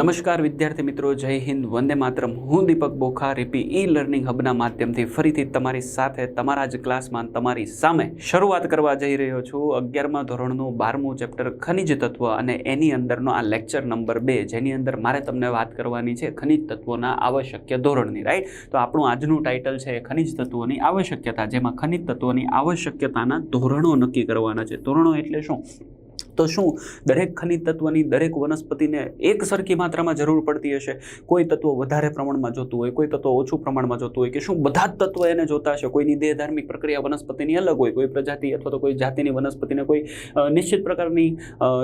નમસ્કાર વિદ્યાર્થી મિત્રો, જય હિન્દ, વંદે માતરમ. હું દીપક બોખા, રીપી ઈ લર્નિંગ હબના માધ્યમથી ફરીથી તમારી સાથે તમારા જ ક્લાસમાં તમારી સામે શરૂઆત કરવા જઈ રહ્યો છું. અગિયારમા ધોરણનું બારમું ચેપ્ટર ખનિજ તત્વ અને એની અંદરનો આ લેક્ચર નંબર બે, જેની અંદર મારે તમને વાત કરવાની છે ખનિજ તત્વોના આવશ્યક ધોરણની રાઈટ તો આપણું આજનું ટાઇટલ છે ખનિજ તત્વોની આવશ્યકતા, જેમાં ખનિજ તત્વોની આવશ્યકતાના ધોરણો નક્કી કરવાના છે. ધોરણો એટલે શું? તો શું? દરેક ખનિજ તત્વની દરેક વનસ્પતિને એક સરખી માત્રામાં જરૂર પડતી હશે? કોઈ તત્વ વધારે પ્રમાણમાં જોતું હોય, કોઈ તત્વ ઓછું પ્રમાણમાં જોતું હોય કે શું બધા જ તત્વ એને જોતા હશે? કોઈની દેહધાર્મિક પ્રક્રિયા વનસ્પતિની અલગ હોય, કોઈ પ્રજાતિ અથવા તો કોઈ જાતિની વનસ્પતિને કોઈ નિશ્ચિત પ્રકારની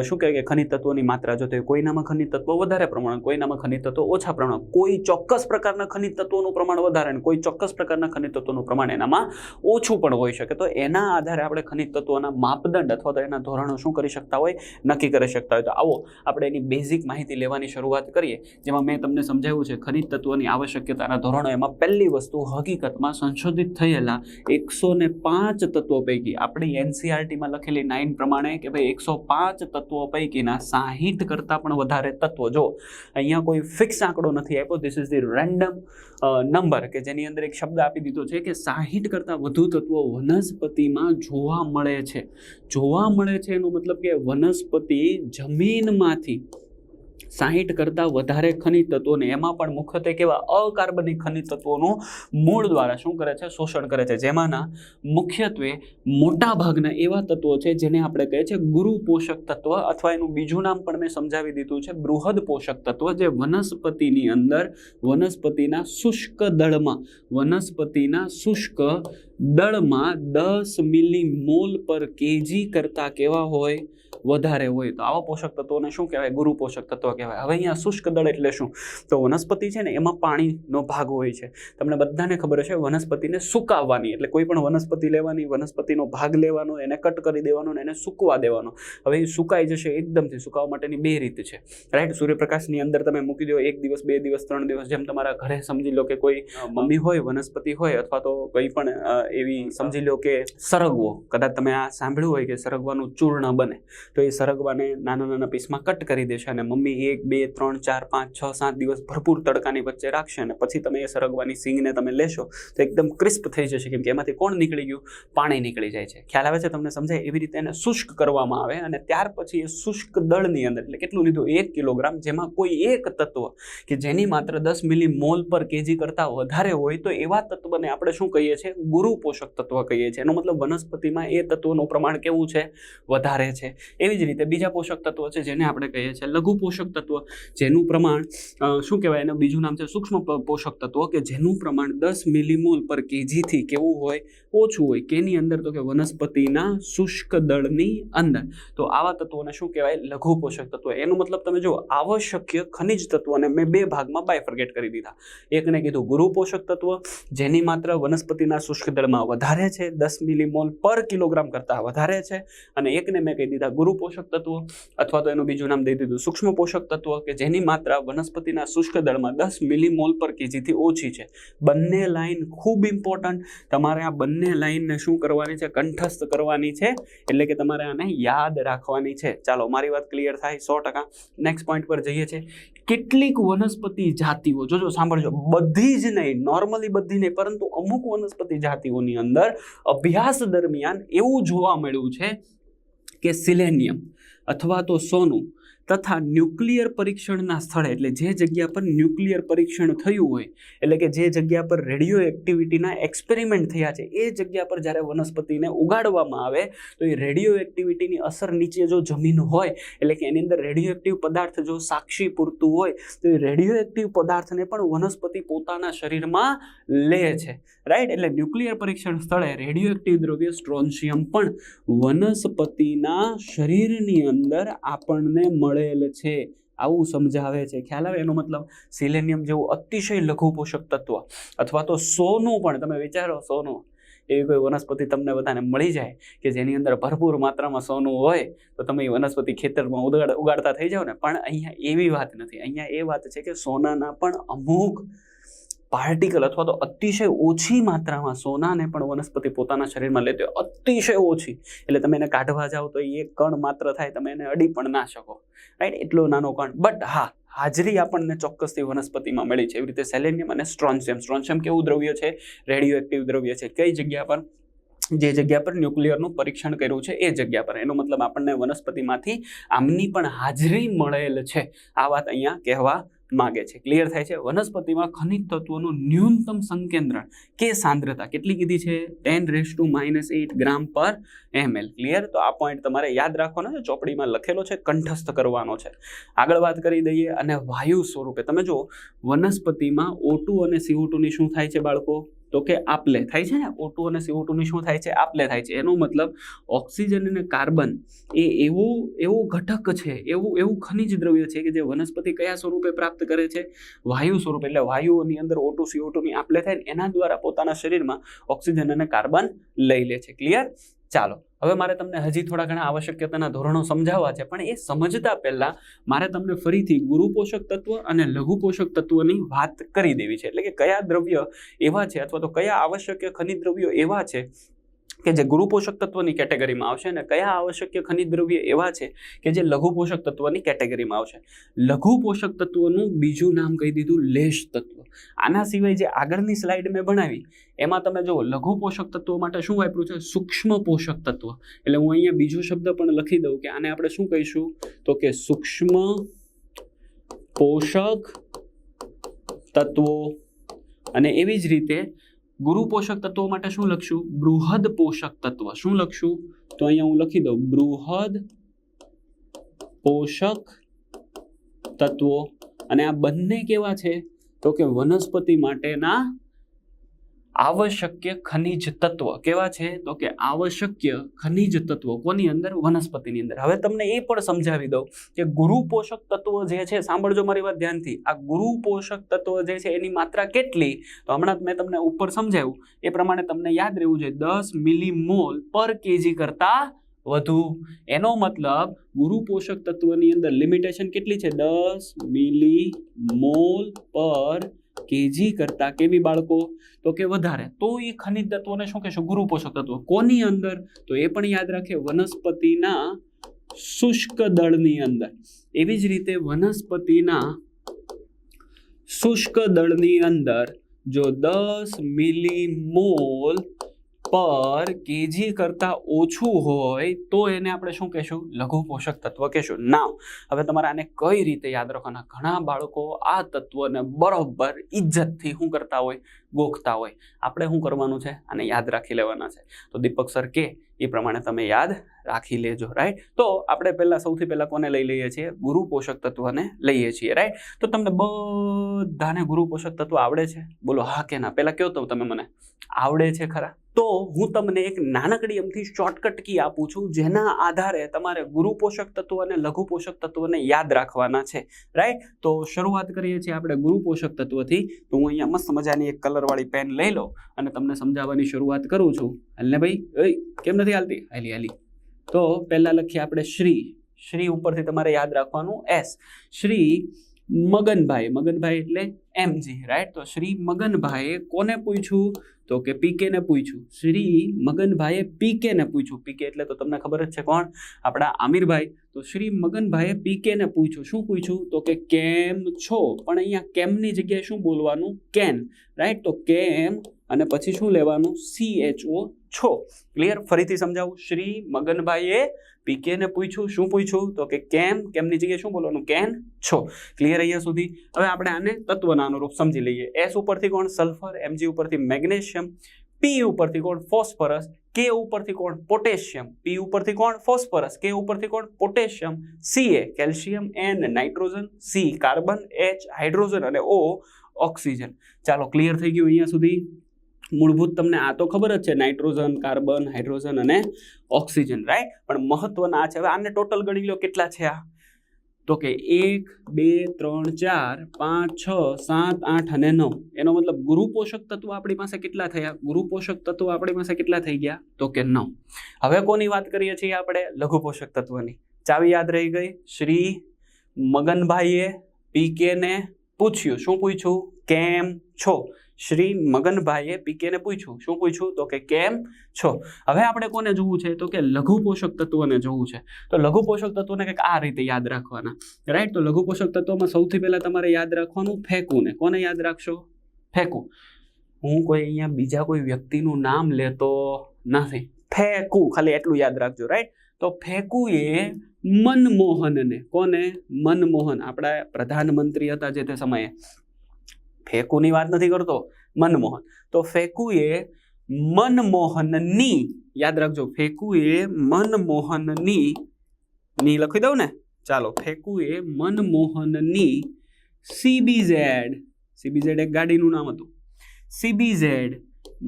શું કહેવાય કે ખનિજ તત્વોની માત્રા જોતી હોય, કોઈનામાં ખનિજ તત્વો વધારે પ્રમાણ કોઈનામાં ખનિજ તત્વો ઓછા પ્રમાણ કોઈ ચોક્કસ પ્રકારના ખનિજ તત્વોનું પ્રમાણ વધારે અને કોઈ ચોક્કસ પ્રકારના ખનિજ તત્વોનું પ્રમાણ એનામાં ઓછું પણ હોઈ શકે. તો એના આધારે આપણે ખનિજ તત્વોના માપદંડ અથવા તો એના ધોરણો શું કરી શકતા હોય, નક્કી કરી શકતા હોય. તો આવો આપણે એની બેઝિક માહિતી લેવાની શરૂઆત કરીએ, જેમાં મેં તમને સમજાવ્યું છે, ખનિજ તત્વોની આવશ્યકતાના ધોરણો. એમાં પહેલી વસ્તુ હકીકતમાં સંશોધિત થયેલા એકસો ને પાંચ તત્વો પૈકી, આપણી એનસીઆરટીમાં લખેલી નાઇન પ્રમાણે કે ભાઈ એકસો પાંચ તત્વો પૈકીના સાહીઠ કરતાં પણ વધારે તત્વો. જો અહીંયા કોઈ ફિક્સ આંકડો નથી આપ્યો this is the random number કે જેની અંદર એક શબ્દ આપી દીધો છે કે સાહીઠ કરતાં વધુ તત્વો વનસ્પતિમાં જોવા મળે છે. જોવા મળે છે એનો મતલબ કે વનસ્પતિ જમીનમાંથી સાહીઠ કરતાં વધારે ખનિજ તત્વોને, એમાં પણ મુખ્યત્વે કેવા અકાર્બનિક ખનિજ તત્વોનું મૂળ દ્વારા શું કરે છે? શોષણ કરે છે. જેમાંના મુખ્યત્વે મોટા ભાગના એવા તત્વો છે જેને આપણે કહે છે ગુરુ પોષક તત્વ અથવા એનું બીજું નામ પણ મેં સમજાવી દીધું છે, બૃહદ પોષક તત્વ. જે વનસ્પતિની અંદર, વનસ્પતિના શુષ્ક દળમાં, વનસ્પતિના શુષ્ક દળમાં દસ મિલી મોલ પર કેજી કરતાં કેવા હોય? વધારે હોય તો આવા પોષક તત્વોને શું કહેવાય? ગુરુ પોષક તત્વ કહેવાય. હવે અહીંયા શુષ્ક દળ એટલે શું? તો વનસ્પતિ છે ને એમાં પાણીનો ભાગ હોય છે. તમને બધાને ખબર છે વનસ્પતિને સુકાવવાની. એટલે કોઈ પણ વનસ્પતિ લેવાની વનસ્પતિનો ભાગ લેવાનો એને કટ કરી દેવાનો અને એને સૂકવા દેવાનો. હવે એ સુકાઈ જશે એકદમથી સુકાવવા માટેની બે રીત છે. રાઈટ સૂર્યપ્રકાશની અંદર તમે મૂકી દો એક દિવસ બે દિવસ ત્રણ દિવસ જેમ તમારા ઘરે સમજી લો કે કોઈ મમ્મી હોય વનસ્પતિ હોય અથવા તો કંઈ પણ એવી સમજી લો કે સરગવો. કદાચ તમે આ સાંભળ્યું હોય કે સરગવાનું ચૂર્ણ બને. તો એ સરગવાને નાના નાના પીસમાં કટ કરી દેશે અને મમ્મી એક, બે, ત્રણ, ચાર, પાંચ, છ, સાત દિવસ ભરપૂર તડકાની વચ્ચે રાખશે અને પછી તમે એ સરગવાની સિંગને તમે લેશો તો એકદમ ક્રિસ્પ થઈ જશે કેમ કે એમાંથી કોણ નીકળી ગયું? પાણી નીકળી જાય છે. ખ્યાલ આવે છે તમને સમજાય? એવી રીતે એને શુષ્ક કરવામાં આવે અને ત્યાર પછી એ શુષ્ક દળની અંદર એટલે કેટલું લીધું? એક કિલોગ્રામ. જેમાં કોઈ એક તત્વ કે જેની માત્ર દસ મિલી મોલ પર કેજી કરતાં વધારે હોય તો એવા તત્વને આપણે શું કહીએ છીએ? ગુરુ પોષક તત્વ કહીએ છીએ. એનો મતલબ વનસ્પતિમાં એ તત્વનું પ્રમાણ કેવું છે? વધારે છે. એવી જ રીતે બીજા પોષક તત્વો છે જેને આપણે કહીએ છીએ લઘુ પોષક તત્વ, જેનું પ્રમાણ શું કહેવાય એનું બીજું નામ છે સૂક્ષ્મ પોષક તત્વો કે જેનું પ્રમાણ દસ મિલીમોલ પર કેજીથી કેવું હોય, ઓછું હોય, કેની અંદર તો કે વનસ્પતિના શુષ્ક દળની અંદર. તો આવા તત્વોને શું કહેવાય? લઘુ પોષક તત્વો. એનો મતલબ તમે જો આવશ્યક ખનિજ તત્વોને મેં બે ભાગમાં બાયફર્ગેટ કરી દીધા. એકને કીધું ગુરુ પોષક તત્વ, જેની માત્ર વનસ્પતિના શુષ્ક દળમાં વધારે છે, દસ મિલીમોલ પર કિલોગ્રામ કરતાં વધારે છે, અને એકને મેં કહી દીધા ગુરુ પોષક તત્વો અથવા તો એનું બીજું નામ દઈ દીધું. સૂક્ષ્મ પોષક તત્વ કે જેની માત્રા વનસ્પતિના શુષ્ક દળમાં દસ મિલીમોલ પર કેજીથી ઓછી છે. બંને લાઈન ખૂબ ઇમ્પોર્ટન્ટ તમારે આ બંને લાઈનને શું કરવાની છે? કંઠસ્થ કરવાની છે. એટલે કે તમારે આને યાદ રાખવાની છે. ચાલો, મારી વાત ક્લિયર થાય સો ટકા. નેક્સ્ટ પોઈન્ટ પર જઈએ છે. કેટલીક વનસ્પતિ જાતિઓ, જોજો, સાંભળજો. બધી જ નહીં નોર્મલી બધી નહીં, પરંતુ અમુક વનસ્પતિ જાતિઓની અંદર અભ્યાસ દરમિયાન એવું જોવા મળ્યું છે કે સિલેનિયમ અથવા તો સોનું તથા ન્યુક્લિયર પરીક્ષણના સ્થળે, એટલે જે જગ્યા પર ન્યુક્લિયર પરીક્ષણ થયું હોય, એટલે કે જે જગ્યા પર રેડિયો એક્ટિવિટીના એક્સપેરિમેન્ટ થયા છે, એ જગ્યા પર જ્યારે વનસ્પતિને ઉગાડવામાં આવે, તો એ રેડિયો એક્ટિવિટીની અસર નીચે જો જમીન હોય, એટલે કે એની અંદર રેડિયો એક્ટિવ પદાર્થ જો સાક્ષી પૂરતું હોય, તો એ રેડિયો એક્ટિવ પદાર્થને પણ વનસ્પતિ પોતાના શરીરમાં લે છે. રાઈટ એટલે ન્યુક્લિયર પરીક્ષણ સ્થળે રેડિયો એક્ટિવ દ્રવ્ય, સ્ટ્રોન્શિયમ પણ વનસ્પતિના શરીરની અંદર આપણને મળેલ છે, આવું સમજાવે છે. ખ્યાલ આવે એનો મતલબ? સિલેનિયમ જેવું અતિશય લઘુ પોષક તત્વ અથવા તો સોનું પણ, તમે વિચારો સોનું. એવી કોઈ વનસ્પતિ તમને બધાને મળી જાય કે જેની અંદર ભરપૂર માત્રામાં સોનું હોય, તો તમે એ વનસ્પતિ ખેતરમાં ઉગાડ ઉગાડતા થઈ જાઓ ને. પણ અહીંયા એવી વાત નથી. અહીંયા એ વાત છે કે સોનાના પણ અમુક પાર્ટિકલ અથવા તો અતિશય ઓછી માત્રામાં સોનાને પણ વનસ્પતિ પોતાના શરીરમાં લેતી હોય. અતિશય ઓછી. એટલે તમે એને કાઢવા જાઓ તો એ કણ માત્ર થાય, તમે એને અડી પણ ના શકો. રાઈટ એટલો નાનો કણ. બટ હા, હાજરી આપણને ચોક્કસથી વનસ્પતિમાં મળી છે. એવી રીતે સેલેનિયમ અને સ્ટ્રોન્શિયમ સ્ટ્રોન્શિયમ કેવું દ્રવ્ય છે? રેડિયો એક્ટિવ દ્રવ્ય છે. કઈ જગ્યા પર? જે જગ્યા પર ન્યુક્લિયરનું પરીક્ષણ કર્યું છે, એ જગ્યા પર. એનો મતલબ આપણને વનસ્પતિમાંથી આમની પણ હાજરી મળેલ છે. આ વાત અહીંયા કહેવા માગે છે. ક્લિયર થાય છે? વનસ્પતિમાં ખનિજ તત્વોનું ન્યૂનતમ સંકેન્દ્રણ. કે સાંદ્રતા? કેટલી કીધી છે? Ten raise to minus eight gram પર એમએલ ક્લિયર તો આ પોઈન્ટ તમારે યાદ રાખવાનો છે. ચોપડીમાં લખેલો છે. કંઠસ્થ કરવાનો છે. આગળ વાત કરી દઈએ અને વાયુ સ્વરૂપે. તમે જો વનસ્પતિમાં ઓટુ અને CO2 ની શું થાય છે બાળકો? તો કે આપલે થાય છે ને? ઓટુ અને સીઓ ટુની શું થાય છે? આપલે થાય છે. એનો મતલબ ઓક્સિજન અને કાર્બન એ એવું એવું ઘટક છે, એવું એવું ખનિજ દ્રવ્ય છે કે જે વનસ્પતિ કયા સ્વરૂપે પ્રાપ્ત કરે છે? વાયુ સ્વરૂપે. એટલે વાયુઓની અંદર ઓટુ સીઓ ટુની આપલે થાય ને એના દ્વારા પોતાના શરીરમાં ઓક્સિજન અને કાર્બન લઈ લે છે. ક્લિયર ચાલો. હવે મારે તમને હજી થોડા ઘણા આવશ્યકતાના ધોરણો સમજાવવા છે, પણ એ સમજતા પહેલાં મારે તમને ફરીથી ગુરુ પોષક તત્વ અને લઘુ પોષક તત્વની વાત કરી દેવી છે. એટલે કે કયા દ્રવ્ય એવા છે અથવા તો કયા આવશ્યક ખનિજ દ્રવ્યો એવા છે કે જે ગુરુ પોષક તત્વની કેટેગરીમાં આવશે અને કયા આવશ્યક ખનિજ દ્રવ્ય એવા છે કે જે લઘુ પોષક તત્વની કેટેગરીમાં આવશે. લઘુ પોષક તત્વનું બીજું નામ કહી દીધું લેશ તત્વ. આના સિવાય જે આગળની સ્લાઇડ મેં બનાવી, એમાં તમે જો લઘુ પોષક તત્વો માટે શું વાપર્યું છે? સૂક્ષ્મ પોષક તત્વ. એટલે હું અહીંયા બીજો શબ્દ પણ લખી દઉં કે આને આપણે શું કહીશું? તો કે સૂક્ષ્મ પોષક તત્વો. અને એવી જ રીતે ગુરુ પોષક તત્વો માટે શું લખશું? બૃહદ પોષક તત્વ. શું લખશું? તો અહીંયા હું લખી દઉં. બૃહદ પોષક તત્વો. અને આ બંને કેવા છે? તો કે વનસ્પતિ માટેના આવશ્યક ખનિજ તત્વ. કેવા છે? તો કે આવશ્યક ખનિજ તત્વો કોની અંદર? વનસ્પતિની અંદર. હવે તમને એ પણ સમજાવી દઉં કે ગુરુ પોષક તત્વો જે છે, સાંભળજો મારી વાત ધ્યાનથી. આ ગુરુ પોષક તત્વ જે છે, એની માત્રા કેટલી? તો હમણાં મેં તમને ઉપર સમજાવ્યું. એ પ્રમાણે તમને યાદ રહેવું જોઈએ. દસ મિલીમોલ પર કેજી કરતા વધુ. એનો મતલબ ગુરુ પોષક તત્વની અંદર લિમિટેશન કેટલી છે? દસ મિલી મોલ પર કેજી કરતા કેવી બાળકો? તો કે વધારે. તો એ ખનિજ તત્વોને શું કહેશું? ગુરુ પોષક તત્વ. કોની અંદર? તો એ પણ યાદ રાખે વનસ્પતિના શુષ્ક દળની અંદર. એવી જ રીતે વનસ્પતિના શુષ્ક દળની અંદર જો દસ મિલીમોલ પર કેજી કરતાં ઓછું હોય, તો એને આપણે શું કહેશું? લઘુ પોષક તત્વ કહેશું. નાવ હવે તમારે આને કઈ રીતે યાદ રાખવાના? ઘણા બાળકો આ તત્વને બરોબર ઇજ્જતથી શું કરતા હોય? ગોખતા હોય. આપણે શું કરવાનું છે? આને યાદ રાખી લેવાના છે. તો દીપક સર કે, એ પ્રમાણે તમે યાદ રાખી લેજો. રાઈટ તો આપણે પહેલાં સૌથી પહેલાં કોને લઈ લઈએ છીએ? ગુરુ પોષક તત્વને લઈએ છીએ. રાઈટ તો તમને બધાને ગુરુ પોષક તત્વ આવડે છે? બોલો, હા કે ના? પહેલાં કહો તો તમે મને. આવડે છે ખરા. તો હું તમને એક નાનકડી એમથી શોર્ટકટ કી આપું છું, જેના આધારે તમારે ગુરુ પોષક તત્વ અને લઘુ પોષક તત્વને યાદ રાખવાના છે. રાઈટ તો શરૂઆત કરીએ છીએ આપણે ગુરુ પોષક તત્વથી. તો હું અહીંયા મસ્ત મજાની એક કલરવાળી પેન લઈ લો અને તમને સમજાવવાની શરૂઆત કરું છું. હાલને ભાઈ? એ કેમ નથી હાલતી? હાલી હાલી. તો પહેલાં લખીએ આપણે શ્રી. શ્રી ઉપરથી તમારે યાદ રાખવાનું એસ શ્રી મગનભાઈ. મગનભાઈ એટલે એમજી રાઈટ તો શ્રી મગનભાઈએ કોને પૂછ્યું? તો કે પીકેને પૂછ્યું. શ્રી મગનભાઈએ પીકેને પૂછ્યું. પીકે એટલે તો તમને ખબર જ છે કોણ? આપણા આમિરભાઈ. તો શ્રી મગનભાઈએ પીકેને પૂછ્યું. શું પૂછ્યું? તો કે કેમ છો? પણ અહીંયા કેમની જગ્યાએ શું બોલવાનું? કેન. રાઈટ? તો કેમ અને પછી શું લેવાનું? સી એચ ઓ છો. ક્લિયર ફરીથી સમજાવું. શ્રી મગનભાઈએ પીકે ને પૂછ્યું. શું પૂછ્યું? તો કે કેમ? કેમની જગ્યાએ શું બોલવાનું? કેન? છો. ક્લિયર અહીંયા સુધી? હવે આપણે આને તત્વના અનુરૂપ સમજી લઈએ. એસ ઉપરથી કોણ? સલ્ફર એમજી ઉપરથી મેગ્નેશિયમ પી ઉપરથી કોણ? ફોસ્ફરસ કે ઉપરથી કોણ? પોટેશિયમ પી ઉપરથી કોણ? ફોસ્ફરસ કે ઉપરથી કોણ? Potassium C A calcium N nitrogen C carbon H hydrogen અને ઓ ઓક્સિજન ચાલો ક્લિયર થઈ ગયું અહીંયા સુધી. મૂળભૂત તમને આ તો ખબર જ છે, નાઇટ્રોજન, કાર્બન, હાઇડ્રોજન અને ઓક્સિજન રાઈટ પણ મહત્વના આ છે. હવે આને ટોટલ ગણી લો, કેટલા છે આ? તો કે એક, બે, ત્રણ, ચાર, પાંચ, છ, સાત, આઠ અને નવ. એનો મતલબ ગુરુ પોષક તત્વો આપણી પાસે કેટલા થયા? ગુરુ પોષક તત્વો આપણી પાસે કેટલા થઈ ગયા? તો કે નવ. હવે કોની વાત કરીએ છીએ આપણે? લઘુ પોષક તત્વની. ચાવી યાદ રહી ગઈ? શ્રી મગનભાઈએ પીકેને પૂછ્યું. શું પૂછ્યું? કેમ છો? શ્રી મગનભાઈએ પીકેને પૂછ્યું, શું પૂછ્યું? તો કે, કેમ છો? હવે આપણે કોને જોવું છે? તો કે લઘુ પોષક તત્વોને જોવું છે. તો લઘુ પોષક તત્વોને કંઈક આ રીતે યાદ રાખવાના. રાઈટ તો લઘુ પોષક તત્વોમાં સૌથી પહેલાં તમારે યાદ રાખવાનું ફેંકુને. કોને યાદ રાખશો? ફેંકું. હું કોઈ અહીંયા બીજા કોઈ વ્યક્તિનું નામ લેતો નથી. ફેંકું. ખાલી એટલું યાદ રાખજો. રાઈટ તો ફેંકું એ મનમોહનને. કોને? મનમોહન. આપણા પ્રધાનમંત્રી હતા જે તે સમયે. ફેંકુની વાત નથી કરતો, મનમોહન. તો ફેકુએ મનમોહનની, યાદ રાખજો, ફેકુએ મનમોહનની, ની લખી દઉં ને? ચાલો, ફેકુએ મનમોહનની સીબીઝેડ સીબીઝેડ એક ગાડીનું નામ હતું. સીબીઝેડ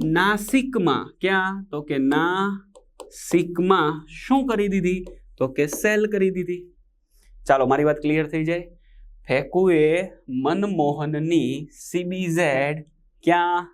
નાસિકમાં ક્યાં? તો કે નાસિકમાં શું કરી દીધી? તો કે સેલ કરી દીધી. ચાલો, મારી વાત ક્લિયર થઈ જાય. ફેકુએ મનમોહનની સીબીઝેડ ક્યાં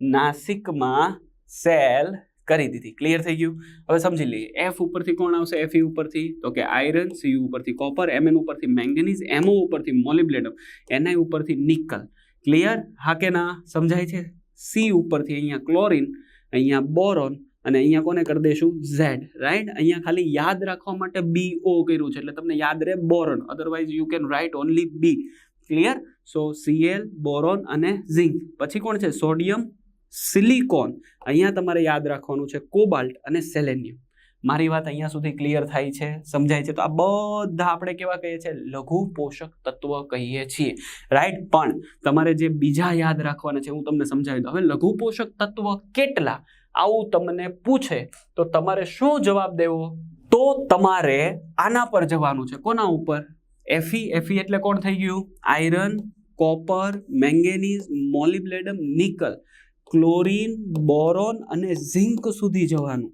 નાસિકમાં સેલ કરી દીધી. ક્લિયર થઈ ગયું? હવે સમજી લઈએ. એફ ઉપરથી કોણ આવશે? એફ ઉપરથી? તો કે આયરન સી ઉપરથી કોપર એમએન ઉપરથી મેંગેનીઝ એમઓ ઉપરથી મોલિબ્લેડમ એનઆઈ ઉપરથી નિકલ ક્લિયર હા કે ના? સમજાય છે? સી ઉપરથી અહીંયા ક્લોરિન, અહીંયા બોરોન અને અહીંયા કોને કરી દઈશું? ઝેડ રાઈટ અહીંયા ખાલી યાદ રાખવા માટે બી ઓ કર્યું છે. એટલે તમને યાદ રહે boron. Otherwise you can write only B clear so CL boron અને ઝિંક પછી કોણ છે? સોડિયમ સિલિકોન અહીંયા તમારે યાદ રાખવાનું છે કોબાલ્ટ અને સેલેનિયમ મારી વાત અહીંયા સુધી ક્લિયર થાય છે, સમજાય છે. તો આ બધા આપણે કેવા કહીએ છીએ? લઘુ પોષક તત્વ કહીએ છીએ. રાઈટ પણ તમારે જે બીજા યાદ રાખવાના છે, હું તમને સમજાવી દઉં. હવે લઘુ પોષક તત્વ કેટલા? આવું તમને પૂછે તો તમારે શું જવાબ દેવો? તો તમારે આના પર જવાનું છે. કોના ઉપર? એફી એફી એટલે કોણ થઈ ગયું? Iron copper manganese molybdenum nickel chlorine boron અને ઝિંક સુધી જવાનું.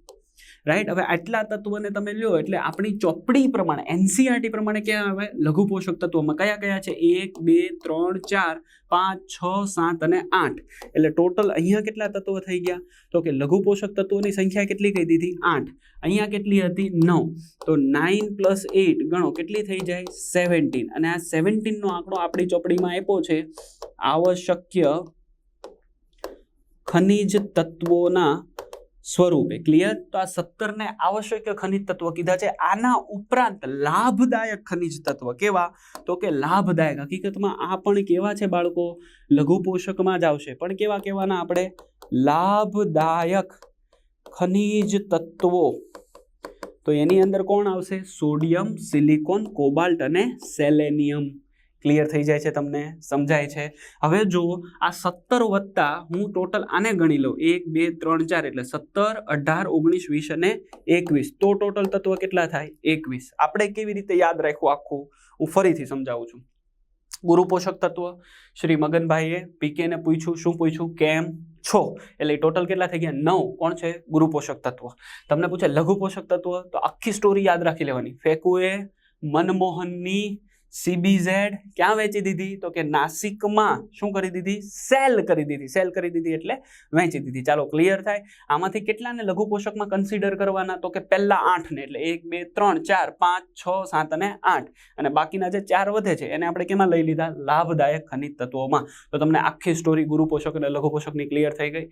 રાઈટ હવે આટલા તત્વોને તમે લ્યો એટલે આપણી ચોપડી પ્રમાણે એનસીઆરટી પ્રમાણે ક્યાં આવે? લઘુ પોષક તત્વોમાં કયા કયા છે? એક, બે, ત્રણ, ચાર, પાંચ, છ, સાત અને આઠ. એટલે ટોટલ અહીંયા કેટલા તત્વો થઈ ગયા? તો કે લઘુ પોષક તત્વોની સંખ્યા કેટલી કહી દીધી? આઠ. અહીંયા કેટલી હતી? નવ. તો નાઇન પ્લસ એટ ગણો, કેટલી થઈ જાય? સેવન્ટીન અને આ સેવન્ટીનનો આંકડો આપણી ચોપડીમાં આપ્યો છે. આવશ્યક ખનિજ તત્વોના સ્વરૂપે. ક્લિયર તો આ સત્તરને આવશ્યક ખનિજ તત્વ કીધા છે. આના ઉપરાંત લાભદાયક ખનિજ તત્વ કેવા? તો કે લાભદાયક. હકીકતમાં આ પણ કેવા છે બાળકો? લઘુ પોષકમાં જ આવશે. પણ કેવા કેવાના આપણે? લાભદાયક ખનિજ તત્વો. તો એની અંદર કોણ આવશે? સોડિયમ, સિલિકોન, કોબાલ્ટ અને સેલેનિયમ. ક્લિયર થઈ જાય છે, તમને સમજાય છે. હવે જો આ સત્તર વત્તા હું ટોટલ આને ગણી લઉં, એક, બે, ત્રણ, ચાર, એટલે સત્તર, અઢાર, ઓગણીસ, વીસ અને એકવીસ. તો ટોટલ તત્વ કેટલા થાય? એકવીસ. આપણે કેવી રીતે યાદ રાખવું આખું? હું ફરીથી સમજાવું છું. ગુરુ પોષક તત્વ, શ્રી મગનભાઈએ પીકેને પૂછ્યું, શું પૂછ્યું? કેમ? છો. એટલે ટોટલ કેટલા થઈ ગયા? નવ. કોણ છે? ગુરુ પોષક તત્વ. તમને પૂછે, લઘુ પોષક તત્વ? તો આખી સ્ટોરી યાદ રાખી લેવાની. ફેકુએ મનમોહનની સીબીઝેડ ક્યાં વેચી દીધી? તો કે નાસિકમાં શું કરી દીધી? સેલ કરી દીધી. સેલ કરી દીધી એટલે વેચી દીધી. ચાલો ક્લિયર થાય? આમાંથી કેટલાને લઘુ પોષકમાં કન્સિડર કરવાના? તો કે પહેલા આઠને, એટલે એક, બે, ત્રણ, ચાર, પાંચ, છ, સાત અને આઠ. અને બાકીના જે ચાર વધે છે, એને આપણે કેમાં લઈ લીધા? લાભદાયક ખનિજ તત્વોમાં. તો તમને આખી સ્ટોરી ગુરુ પોષક અને લઘુ પોષકની ક્લિયર થઈ ગઈ.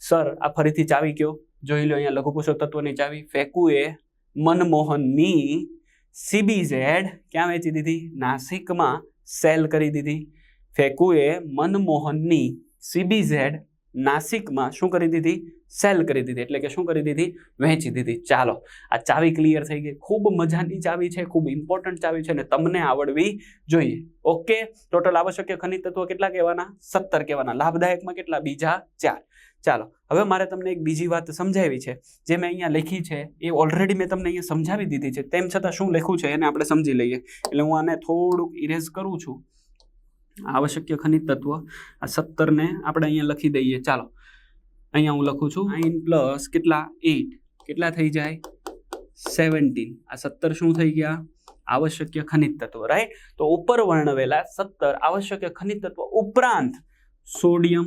સર આ ફરીથી ચાવી કયો? જોઈ લો અહીંયા લઘુ પોષક તત્વની ચાવી. ફેકુએ મનમોહનની સીબીઝેડ ક્યાં વેચી દીધી? નાસિકમાં સેલ કરી દીધી. ફેકુએ મનમોહનની સીબીઝેડ નાસિકમાં શું કરી દીધી? સેલ કરી દીધી. એટલે કે શું કરી દીધી? વહેંચી દીધી. ચાલો, આ ચાવી ક્લિયર થઈ ગઈ. ખૂબ મજાની ચાવી છે, ખૂબ ઇમ્પોર્ટન્ટ ચાવી છે અને તમને આવડવી જોઈએ. ઓકે? ટોટલ આવશ્યક ખનિજ તત્વો કેટલા કહેવાના? સત્તર કહેવાના. લાભદાયકમાં કેટલા? બીજા ચાર. ચાલો, હવે મારે તમને એક બીજી વાત સમજાવી છે, જે મેં અહીંયા લખી છે, એ ઓલરેડી મેં તમને અહીંયા સમજાવી દીધી છે, તેમ છતાં શું લખ્યું છે એને આપણે સમજી લઈએ. એટલે હું આને થોડુંક ઇરેઝ કરું છું. આવશ્યક ખનિજ તત્વ, આ સત્તરને આપણે અહીંયા લખી દઈએ. ચાલો, અહીંયા હું લખું છું. નાઇન પ્લસ કેટલા? એટ કેટલા થઈ જાય? સેવન્ટીન આ સત્તર શું થઈ ગયા? આવશ્યક ખનિજ તત્વ રાઈટ તો ઉપર વર્ણવેલા સત્તર આવશ્યક ખનિજ તત્વ ઉપરાંત સોડિયમ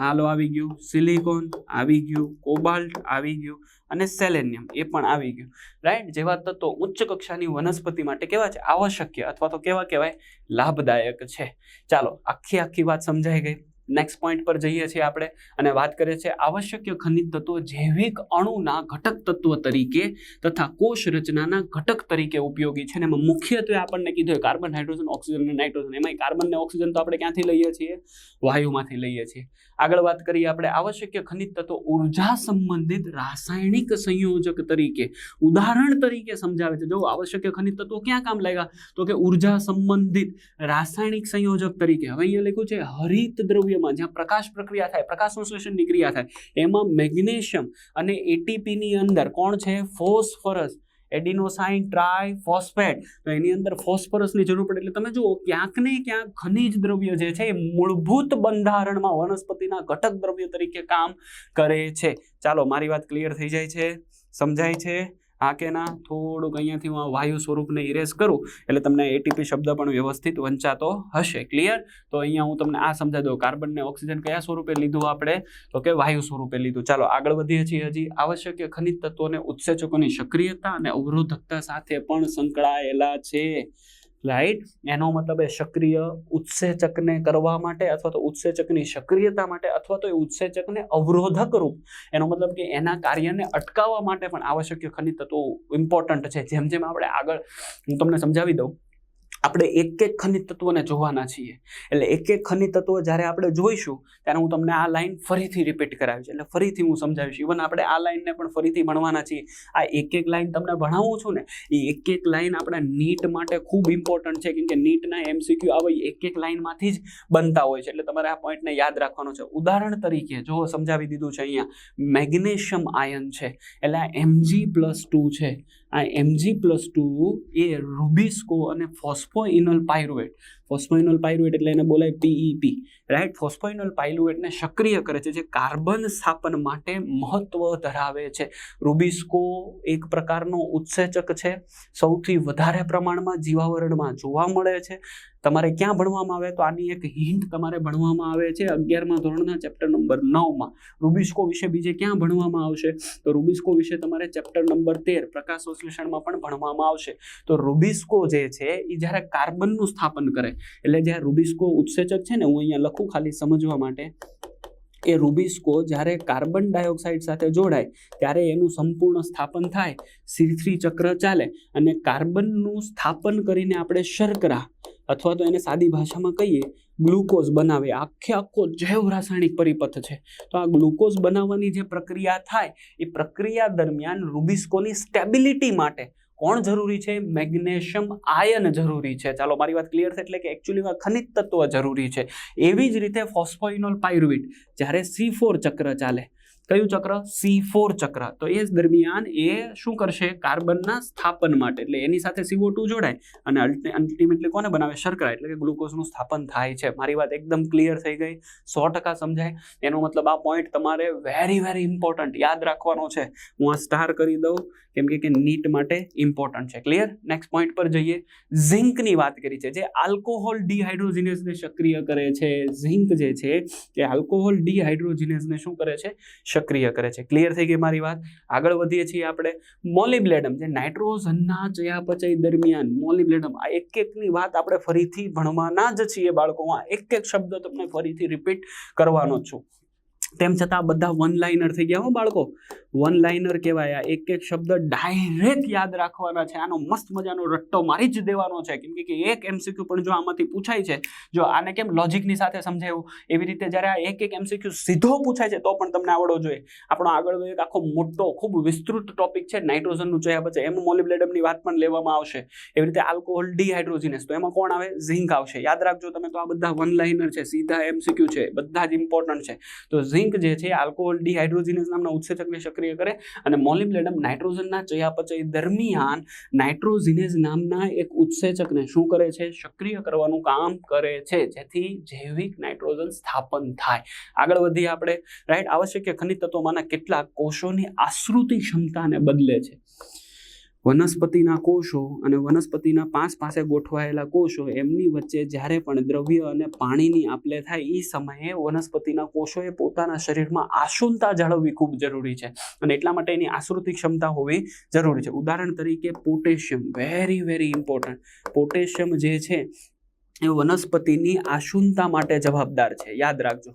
હાલો આવી ગયું, સિલિકોન આવી ગયું, કોબાલ્ટ આવી ગયું અને સેલેનિયમ એ પણ આવી ગયું. રાઈટ જેવા તત્વો ઉચ્ચ કક્ષાની વનસ્પતિ માટે કેવા છે? આવશ્યક અથવા તો કેવા કહેવાય? લાભદાયક છે. ચાલો, આખી આખી વાત સમજાઈ ગઈ. નેક્સ્ટ પોઈન્ટ પર જઈએ છીએ આપણે અને વાત કરીએ છીએ આવશ્યક ખનિજ તત્વો જૈવિક અણુના ઘટક તત્વ તરીકે તથા કોષ રચનાના ઘટક તરીકે ઉપયોગી છે. અને એમાં મુખ્યત્વે આપણને કીધું કાર્બન, હાઇડ્રોજન, ઓક્સિજન અને નાઇટ્રોજન. એમાં કાર્બન ને ઓક્સિજન તો આપણે ક્યાંથી લઈએ છીએ? વાયુમાંથી લઈએ છીએ. આગળ વાત કરીએ આપણે આવશ્યક ખનિજ તત્વો ઊર્જા સંબંધિત રાસાયણિક સંયોજક તરીકે. ઉદાહરણ તરીકે સમજાવે છે. જો આવશ્યક ખનિજ તત્વો ક્યાં કામ લાગ્યા? તો કે ઊર્જા સંબંધિત રાસાયણિક સંયોજક તરીકે. હવે અહીંયા લખ્યું છે હરિત દ્રવ્યમાં જ્યાં પ્રકાશ પ્રક્રિયા થાય, પ્રકાશ સંશ્લેષણની ક્રિયા થાય, એમાં મેગ્નેશિયમ અને એટીપીની અંદર કોણ છે? ફોસ્ફરસ. એડિનોસાઇન ટ્રાય ફોસ્ફેટ તો એની અંદર ફોસ્ફરસની જરૂર પડે એટલે તમે જુઓ, ક્યાંક ને ક્યાંક ખનિજ દ્રવ્ય જે છે એ મૂળભૂત બંધારણમાં વનસ્પતિના ઘટક દ્રવ્ય તરીકે કામ કરે છે. ચાલો, મારી વાત ક્લિયર થઈ જાય છે? સમજાય છે? હા કે ના થોડુંક અહીંયાથી હું આ વાયુ સ્વરૂપને ઇરેઝ કરું, એટલે તમને એટીપી શબ્દ પણ વ્યવસ્થિત વંચાતો હશે. ક્લિયર તો અહીંયા હું તમને આ સમજાવી દઉં. કાર્બન ને ઓક્સિજન કયા સ્વરૂપે લીધું આપણે? તો કે વાયુ સ્વરૂપે લીધું. ચાલો, આગળ વધીએ છીએ હજી. આવશ્યક ખનિજ તત્વોને ઉત્સેચકોની સક્રિયતા અને અવરોધકતા સાથે પણ સંકળાયેલા છે. રાઈટ એનો મતલબ એ સક્રિય ઉત્સેચકને કરવા માટે અથવા તો ઉત્સેચકની સક્રિયતા માટે અથવા તો એ ઉત્સેચકને અવરોધક રૂપ. એનો મતલબ કે એના કાર્યને અટકાવવા માટે પણ આવશ્યક ખનિજ તત્વો ઇમ્પોર્ટન્ટ છે. જેમ જેમ આપણે આગળ હું તમને સમજાવી દઉં આપણે એક એક ખનિજ તત્વોને જોવાના છીએ. એટલે એક એક ખનિજ તત્વો જ્યારે આપણે જોઈશું, ત્યારે હું તમને આ લાઈન ફરીથી રિપીટ કરાવીશ. એટલે ફરીથી હું સમજાવીશ. ઇવન આપણે આ લાઈનને પણ ફરીથી ભણવાના છીએ. આ એક એક લાઈન તમને ભણાવું છું ને, એ એક એક લાઈન આપણા નીટ માટે ખૂબ ઇમ્પોર્ટન્ટ છે. કેમ કે નીટના એમસીક્યુ આવે એક એક લાઈનમાંથી જ બનતા હોય છે. એટલે તમારે આ પોઈન્ટને યાદ રાખવાનો છે. ઉદાહરણ તરીકે, જો સમજાવી દીધું છે અહીંયા, મેગ્નેશિયમ આયન છે. એટલે આ એમજી પ્લસ ટુ છે. આ એમજી પ્લસ ટુ એ રૂબિસ્કો અને ફોસ્ફોઇનલ પાયરુવેટ ફોસ્ફોઇનલ પાયરુવેટ એટલે એને બોલાય પીઈપી રાઈટ ફોસ્ફોઇનલ પાયરુવેટને સક્રિય કરે છે, જે કાર્બન સ્થાપન માટે મહત્વ ધરાવે છે. રૂબિસ્કો એક પ્રકારનો ઉત્સેચક છે. સૌથી વધારે પ્રમાણમાં જીવાવરણમાં જોવા મળે છે. તમારે ક્યાં ભણવામાં આવે તો આની એક હિન્ટ તમારે ભણવામાં આવે છે અગિયારમા ધોરણના ચેપ્ટર નંબર નવમાં. રૂબિસ્કો વિશે બીજે ક્યાં ભણવામાં આવશે? તો રૂબિસ્કો વિશે તમારે ચેપ્ટર નંબર તેર પ્રકાશ સંશ્લેષણમાં પણ ભણવામાં આવશે. તો રૂબિસ્કો જે છે એ જ્યારે કાર્બનનું સ્થાપન કરે, એટલે જ્યારે રૂબિસ્કો ઉત્સેચક છે ને, હું અહીંયા લખું ખાલી સમજવા માટે, એ રૂબિસ્કો જ્યારે કાર્બન ડાયોક્સાઇડ સાથે જોડાય, ત્યારે એનું સંપૂર્ણ સ્થાપન થાય સી થ્રી ચક્ર ચાલે, અને કાર્બનનું સ્થાપન કરીને આપણે શર્કરા અથવા તો એને સાદી ભાષામાં કહીએ, ગ્લુકોઝ બનાવે. આખે આખો જૈવ રાસાયણિક પરિપથ છે. તો આ ગ્લુકોઝ બનાવવાની જે પ્રક્રિયા થાય, એ પ્રક્રિયા દરમિયાન રૂબિસ્કોની સ્ટેબિલિટી માટે કોણ જરૂરી છે? મેગ્નેશિયમ આયન જરૂરી છે. ચાલો, મારી વાત ક્લિયર છે એટલે કે એકચ્યુઅલીમાં ખનિજ તત્વ જરૂરી છે. એવી જ રીતે ફોસ્ફોઇનોલ પાયરુવિટ. જ્યારે સી ફોર ચક્ર ચાલે કયું ચક્ર? સી ફોર ચક્ર. તો એ દરમિયાન એ શું કરશે? કાર્બનના સ્થાપન માટે. એટલે એની સાથે સીઓ ટુ જોડાય અને અલ્ટિમેટલી કોને બનાવે? શર્કરા. એટલે કે ગ્લુકોઝનું સ્થાપન થાય છે. મારી વાત એકદમ ક્લિયર થઈ ગઈ. સો ટકા સમજાય. એનો મતલબ આ પોઈન્ટ તમારે વેરી વેરી ઇમ્પોર્ટન્ટ યાદ રાખવાનો છે. હું આ સ્ટાર કરી દઉં. કેમ કે નીટ માટે ઇમ્પોર્ટન્ટ છે. ક્લિયર નેક્સ્ટ પોઈન્ટ પર જઈએ. ઝિંકની વાત કરી છે. જે આલ્કોહોલ ડિહાઇડ્રોજિનેસને સક્રિય કરે છે. ઝિંક જે છે, એ આલ્કોહોલ ડિહાઇડ્રોજિનેસને શું કરે છે? સક્રિય કરે છે. ક્લિયર થઈ ગઈ મારી વાત? આગળ વધીએ છીએ આપણે. મોલિબ્લેડમ જે નાઇટ્રોજનના ચયાપચય દરમિયાન મોલિબ્લેડમ આ એક એકની વાત આપણે ફરીથી ભણવાના જ છીએ બાળકોમાં. એક એક શબ્દ તમને ફરીથી રિપીટ કરવાનો છું. તેમ છતાં બધા વન લાઇનર થઈ ગયા હો બાળકો. વન લાઇનર કહેવાય એક એક શબ્દ ડાયરેક્ટ યાદ રાખવાના છે. આનો મસ્ત મજાનો રટ્ટો મારી જ દેવાનો છે. કેમ કે એક એમસીક્યુ પણ જો આમાંથી પૂછાય છે, જો આને કેમ લોજિકની સાથે સમજાયું? એવી રીતે જ્યારે આ એક એક એમસીક્યુ સીધો પૂછાય છે, તો પણ તમને આવડવો જોઈએ. આપણો આગળ એક આખો મોટો, ખૂબ વિસ્તૃત ટોપિક છે નાઇટ્રોજનનું ચયાપચય એમાં મોલિબ્લેડમની વાત પણ લેવામાં આવશે. એવી રીતે આલ્કોહોલ ડિહાઇડ્રોજિનેસ તો એમાં કોણ આવે? ઝિંક આવશે. યાદ રાખજો તમે તો આ બધા વન લાઇનર છે, સીધા એમસીક્યુ છે, બધા જ ઇમ્પોર્ટન્ટ છે. તો ઝિંક જે છે આલ્કોહોલ ડિહાઇડ્રોજિનેસ નામના ઉત્સેચકને સક્રિય કરે અને મોલિબ્લેડમ નાઇટ્રોજનના ચયાપચય દરમિયાન નાઇટ્રોજિનેઝ નામના એક ઉત્સેચકને શું કરે છે? સક્રિય કરવાનું કામ કરે છે. જેથી જૈવિક નાઇટ્રોજન સ્થાપન થાય. આગળ વધીએ આપણે. રાઈટ આવશ્યક ખનિજ તત્વોમાંના કેટલાક કોષોની આશ્રુતિ ક્ષમતાને બદલે છે. વનસ્પતિના કોષો અને વનસ્પતિના પાંચ પાસે ગોઠવાયેલા કોષો એમની વચ્ચે જ્યારે પણ દ્રવ્ય અને પાણીની આપલે થાય એ સમયે વનસ્પતિના કોષોએ પોતાના શરીરમાં આશુનતા જાળવવી ખૂબ જરૂરી છે અને એટલા માટે એની આશ્રુતિ ક્ષમતા હોવી જરૂરી છે. ઉદાહરણ તરીકે potassium very very important potassium જે છે, એ વનસ્પતિની આશુનતા માટે જવાબદાર છે. યાદ રાખજો.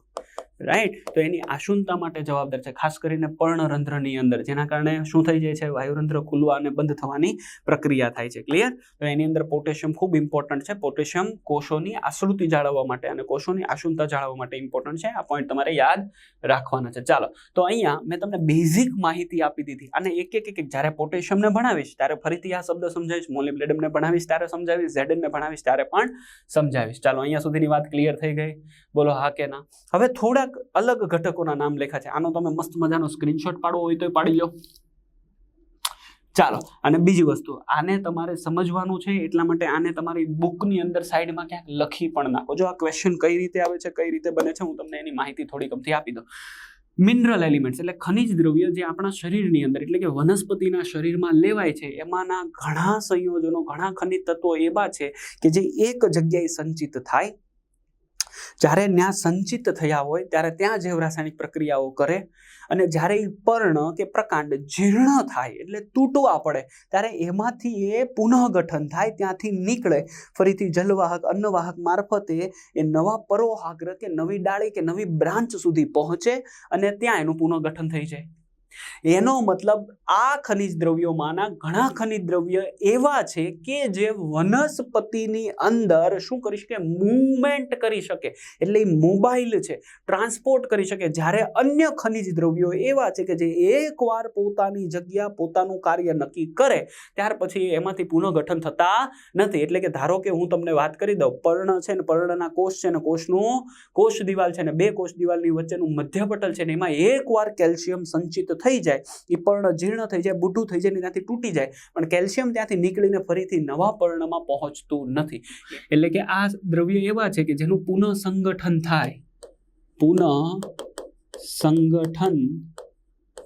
રાઈટ તો એની આશુનતા માટે જવાબદાર છે. ખાસ કરીને પર્ણરંધ્રની અંદર, જેના કારણે શું થઈ જાય છે? વાયુરંધ્ર ખુલવા અને બંધ થવાની પ્રક્રિયા થાય છે. ક્લિયર તો એની અંદર પોટેશિયમ ખૂબ ઇમ્પોર્ટન્ટ છે. પોટેશિયમ કોષોની આશ્રુતિ જાળવવા માટે અને કોષોની આશુનતા જાળવવા માટે ઇમ્પોર્ટન્ટ છે. આ પોઈન્ટ તમારે યાદ રાખવાના છે. ચાલો, તો અહીંયા મેં તમને બેઝિક માહિતી આપી દીધી. અને એક એક એક જ્યારે પોટેશિયમને ભણાવીશ, ત્યારે ફરીથી આ શબ્દ સમજાવીશ મોલિબ્લેડમને ભણાવીશ, ત્યારે સમજાવીશ ઝેડનને ભણાવીશ, ત્યારે પણ સમજાવીશ. ચાલો, અહીંયા સુધીની વાત ક્લિયર થઈ ગઈ. બોલો, હા કે ના? હવે થોડાક અલગ ઘટકોના નામ લેખા છે. આનો તમે મસ્ત મજાનો સ્ક્રીનશોટ પાડવો હોય તો પાડી લો. ચાલો, અને બીજી વસ્તુ, આને તમારે સમજવાનું છે એટલા માટે આને તમારી બુકની અંદર સાઈડમાં ક્યાંક લખી પણ નાખો. જો આ ક્વેશ્ચન કઈ રીતે આવે છે, કઈ રીતે બને છે, હું તમને એની માહિતી થોડી અમથી આપી દઉં. મિનરલ એલિમેન્ટ્સ એટલે ખનિજ દ્રવ્ય જે આપણા શરીરની અંદર, એટલે કે વનસ્પતિના શરીરમાં લેવાય છે, એમાંના ઘણા સંયોજનો, ઘણા ખનિજ તત્વો એવા છે કે જે એક જગ્યાએ સંચિત થાય જ્યારે ત્યાં સંચિત થયા હોય, ત્યારે ત્યાં જૈવ રાસાયણિક પ્રક્રિયાઓ કરે અને જ્યારે એ પર્ણ કે પ્રકાંડ જીર્ણ થાય એટલે તૂટવા પડે, ત્યારે એમાંથી એ પુનઃગઠન થાય, ત્યાંથી નીકળે. ફરીથી જલવાહક, અન્નવાહક મારફતે એ નવા પરોહાગ્ર કે નવી ડાળી કે નવી બ્રાન્ચ સુધી પહોંચે અને ત્યાં એનું પુનઃગઠન થઈ જાય. એનો મતલબ આ ખનિજ દ્રવ્યોમાંના ઘણા ખનિજ દ્રવ્ય એવા છે કે જે વનસ્પતિની અંદર શું કરી શકે મૂવમેન્ટ કરી શકે. એટલે મોબાઈલ છે ટ્રાન્સપોર્ટ કરી શકે. જ્યારે અન્ય ખનિજ દ્રવ્યો એવા છે કે જે એકવાર પોતાની જગ્યા પોતાનું કાર્ય નક્કી કરે, ત્યાર પછી એમાંથી પુનઃગઠન થતા નથી. એટલે કે ધારો કે હું તમને વાત કરી દઉં, પર્ણ છે ને, પર્ણના કોષ છે ને, કોષનું કોષ દિવાલ છે ને, બે કોષ દિવાલની વચ્ચેનું મધ્યપટલ છે ને, એમાં એકવાર કેલ્શિયમ સંચિત થઈ જાય, એ પર્ણ જીર્ણ થઈ જાય, બુઢું થઈ જાય ત્યાંથી તૂટી જાય. પણ કેલ્શિયમ ત્યાંથી નીકળીને ફરીથી નવા પર્ણમાં પહોંચતું નથી. એટલે કે આ દ્રવ્ય એવા છે કે જેનું પુનઃ સંગઠન થાય. પુનઃ સંગઠન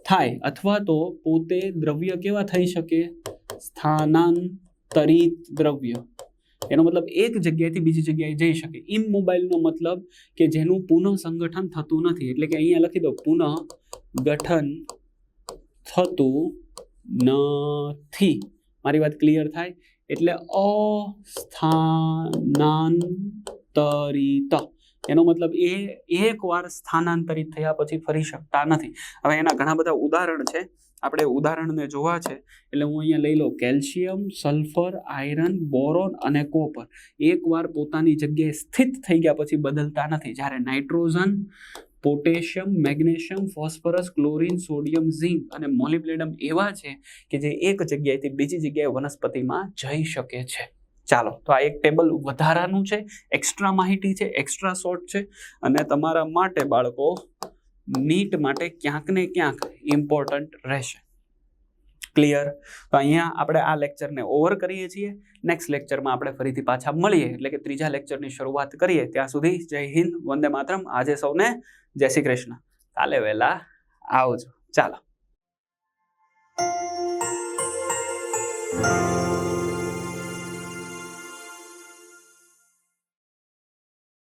થાય. અથવા તો પોતે દ્રવ્ય કેવા થઈ શકે? સ્થાનાંતરિત દ્રવ્ય. એનો મતલબ એક જગ્યાએથી બીજી જગ્યાએ જઈ શકે. ઇમોબાઈલનો મતલબ કે જેનું પુનઃ સંગઠન થતું નથી. એટલે કે અહીંયા લખી દો પુનઃ ગઠન થતું નથી. મારી વાત ક્લિયર થાય? એટલે અસ્થાનાંતરિત. એનો મતલબ એ એકવાર સ્થાનાંતરિત થયા પછી ફરી શકતા નથી. હવે એના ઘણા બધા ઉદાહરણ છે. આપણે ઉદાહરણને જોવા છે. એટલે હું અહીંયા લઈ લઉં. કેલ્શિયમ, સલ્ફર, આયરન, બોરોન અને કોપર. એકવાર પોતાની જગ્યાએ સ્થિત થઈ ગયા પછી બદલતા નથી. જ્યારે nitrogen potassium, magnesium, phosphorus, chlorine, sodium, zinc અને મોલિબ્લેડમ એવા છે કે જે એક જગ્યાએથી બીજી જગ્યાએ વનસ્પતિમાં જઈ શકે છે. ચાલો, તો આ એક ટેબલ વધારાનું છે એક્સ્ટ્રા માહિતી છે એક્સ્ટ્રા શોર્ટ છે અને તમારા માટે બાળકો નીટ માટે ક્યાંક ને ક્યાંક ઇમ્પોર્ટન્ટ રહેશે. ક્લિયર તો અહીંયા આપણે આ લેક્ચરને ઓવર કરીએ છીએ. નેક્સ્ટ લેક્ચરમાં આપણે ફરીથી પાછા મળીએ. એટલે કે ત્રીજા લેક્ચરની શરૂઆત કરીએ. ત્યાં સુધી જય હિન્દ, વંદે માતરમ. આજે સૌને જય શ્રી કૃષ્ણ. કાલે વહેલા આવજો. ચાલો.